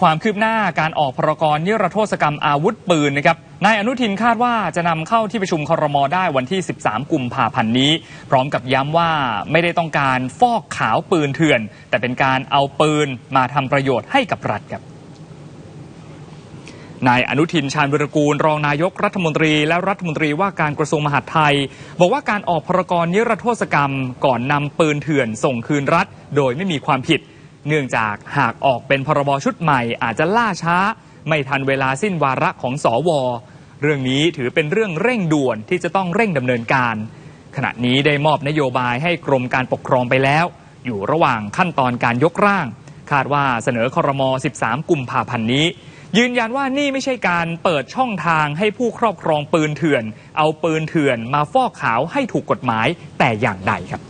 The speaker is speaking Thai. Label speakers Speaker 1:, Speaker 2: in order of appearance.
Speaker 1: ความคืบหน้าการออกพรกรนิรโทษกรรมอาวุธปืนนะครับ นายอนุทินคาดว่าจะนำเข้าที่ประชุมครมได้วันที่ 13 กุมภาพันธ์นี้ พร้อมกับย้ำว่าไม่ได้ต้องการฟอกขาวปืนเถื่อน แต่เป็นการเอาปืนมาทำประโยชน์ให้กับรัฐครับนายอนุทินชาญวิรกูล รองนายกรัฐมนตรี และรัฐมนตรีว่าการกระทรวงมหาดไทย บอกว่าการออกพรกรนิรโทษกรรม ก่อนนำปืนเถื่อนส่งคืนรัฐ โดยไม่มีความผิด เนื่องจากหากออกเป็นพรบชุดใหม่อาจจะล่าช้า ไม่ทันเวลาสิ้นวาระของสอวเรื่องนี้ถือเป็นเรื่องเร่งด่วนที่จะต้องเร่งดำเนินการ ขณะนี้ได้มอบนโยบายให้กรมการปกครองไปแล้ว อยู่ระหว่างขั้นตอนการยกร่าง คาดว่าเสนอครม13 กุมภาพันธ์นี้ ยืนยันว่านี่ไม่ใช่การเปิดช่องทางให้ผู้ครอบครองปืนเถื่อน เอาปืนเถื่อนมาฟอกขาวให้ถูกกฎหมายแต่อย่างใดครับ